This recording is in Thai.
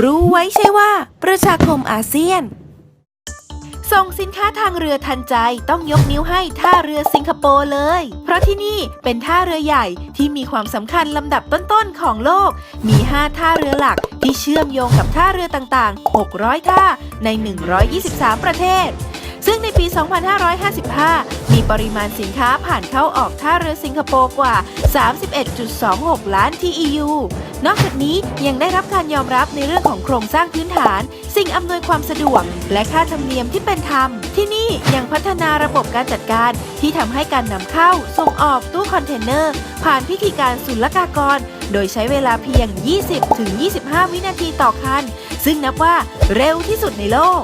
รู้ไว้ใช่ว่า ประชาคมอาเซียน ส่งสินค้าทางเรือทันใจต้องยกนิ้วให้ท่าเรือสิงคโปร์เลย เพราะที่นี่เป็นท่าเรือใหญ่ที่มีความสำคัญลำดับต้นๆของโลก มี 5 ท่าเรือหลักที่เชื่อมโยงกับท่าเรือต่างๆ 600 ท่าใน 123 ประเทศ 2555 มีปริมาณสินค้าผ่านเข้าออกท่าเรือสิงคโปร์กว่า 31.26 ล้าน TEU นอกจากนี้ยังได้รับการยอมรับในเรื่องของโครงสร้างพื้นฐาน สิ่งอำนวยความสะดวก และค่าธรรมเนียมที่เป็นธรรม ที่นี่ยังพัฒนาระบบการจัดการที่ทำให้การนำเข้า ส่งออกตู้คอนเทนเนอร์ ผ่านพิธีการศุลกากร โดยใช้เวลาเพียง 20-25 วินาทีต่อคัน ซึ่งนับว่าเร็วที่สุดในโลก